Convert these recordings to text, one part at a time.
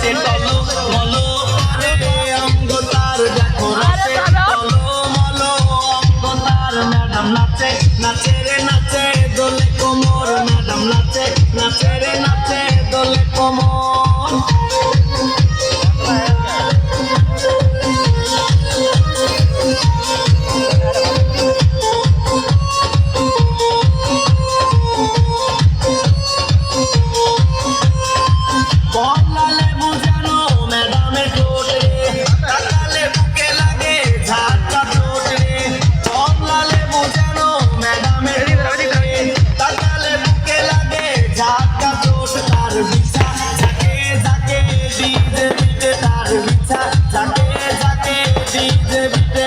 খালি টলো মলো করে অঙ্গ তার দেখো রসে টলো মলো অঙ্গ তার। ম্যাডাম নাচে নাচে রে নাচে দোলে কোমর। ম্যাডাম নাচে নাচে রে নাচে।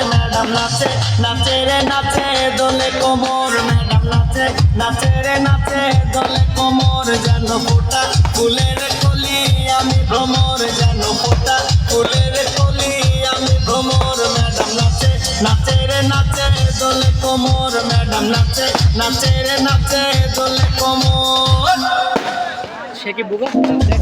ম্যাডাম নাচে নাচে রে নাচে নাচে নাচে নাচে দোলে কোমর যেন ফোটা ফুলের কলি আমি ভ্রমর যেন নাচে নাচে নাচে দোলে কোমর ম্যাডাম নাচে নাচে নাচে দোলে কোমর সে কি বুবা?